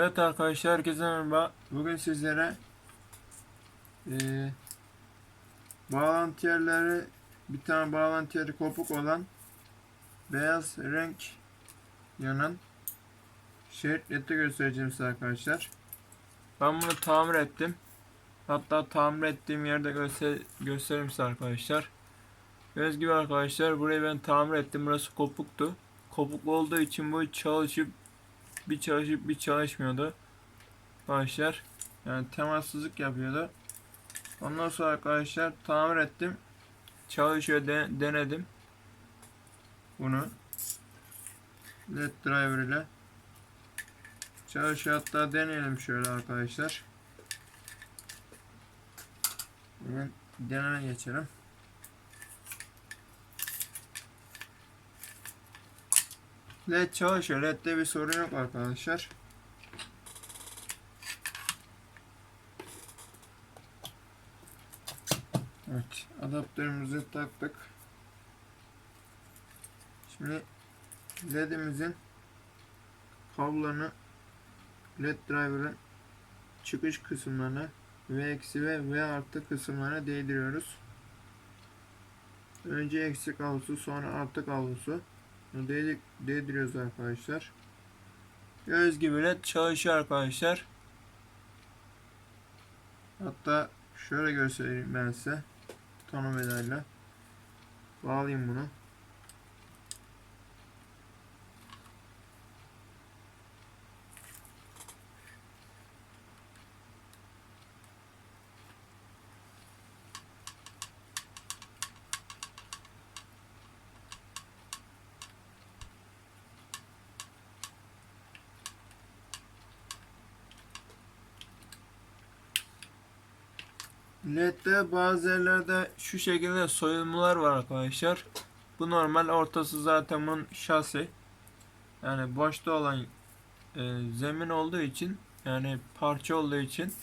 Evet arkadaşlar herkese merhaba. Bugün sizlere eee bağlantı yerleri bir tane bağlantı yeri kopuk olan beyaz renk yanan şerit ledi göstereceğim size arkadaşlar. Ben bunu tamir ettim. Hatta tamir ettiğim yerde göster göstereyim size arkadaşlar. Gördüğünüz gibi arkadaşlar burayı ben tamir ettim. Burası kopuktu. Kopuk olduğu için bu çalışıp bir çalışıp bir çalışmıyordu. Arkadaşlar yani temassızlık yapıyordu. Ondan sonra arkadaşlar tamir ettim. Çalışıyor de- denedim. Bunu led driver ile çalışıyor hatta deneyelim şöyle arkadaşlar. Hemen deneme geçelim. LED çalışıyor. LED'de bir sorun yok arkadaşlar. Evet, adaptörümüzü taktık. Şimdi LED'imizin kablolarını LED driver'ın çıkış kısımlarına V eksi ve V artı kısımlarına değdiriyoruz. Önce eksi kablosu sonra artı kablosu. Bunu değdik, arkadaşlar. Göz gibi led çalışıyor arkadaşlar. Hatta şöyle göstereyim ben size. Tonomedarla. Bağlayayım bunu. LED'de bazı yerlerde şu şekilde soyulmalar var arkadaşlar. Bu normal ortası zaten bunun şasi. Yani boşta olan e, zemin olduğu için yani parça olduğu için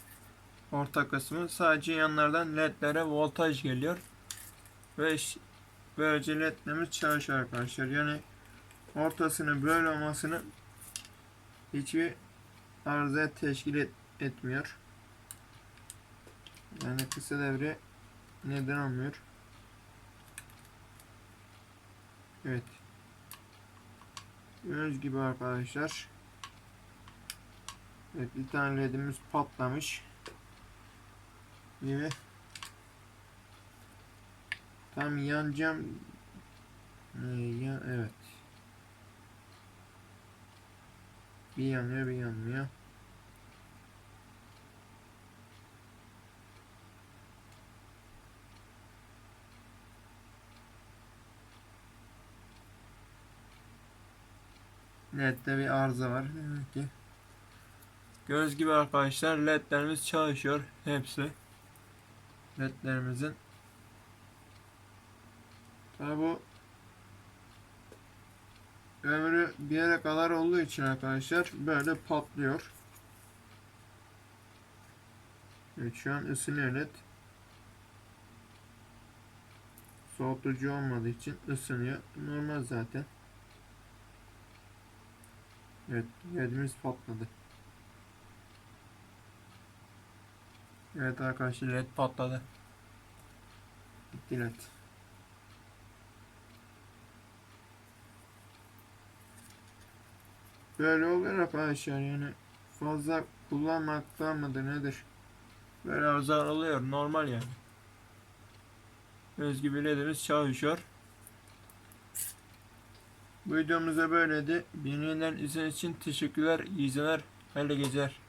orta kısmı sadece yanlardan ledlere voltaj geliyor. Ve böylece ledlerimiz çalışıyor arkadaşlar. Yani ortasını böyle olmasını hiçbir arıza teşkil et- etmiyor. Yani kısa devre neden olmuyor? Evet. Gördüğünüz gibi arkadaşlar. Evet bir tane ledimiz patlamış. Gibi. Tam yanacağım. Ee, ya, evet. Bir yanıyor bir yanmıyor. LED'de bir arıza var demek ki. Göz gibi arkadaşlar LED'lerimiz çalışıyor hepsi. LED'lerimizin. Tabi bu ömrü bir yere kadar olduğu için arkadaşlar böyle patlıyor. Evet şu an ısınıyor led. Soğutucu olmadığı için ısınıyor. Normal zaten. Evet, ledimiz patladı. Evet arkadaşlar led patladı. Gitti led. Böyle oluyor arkadaşlar yani fazla kullanmaktan mıdır nedir? Böyle arızalar oluyor normal yani. Göz gibi ledimiz çalışıyor. Bu videomuz da böyleydi. Beni izlediğiniz için teşekkürler. İyi izlemeler. Hayırlı geceler.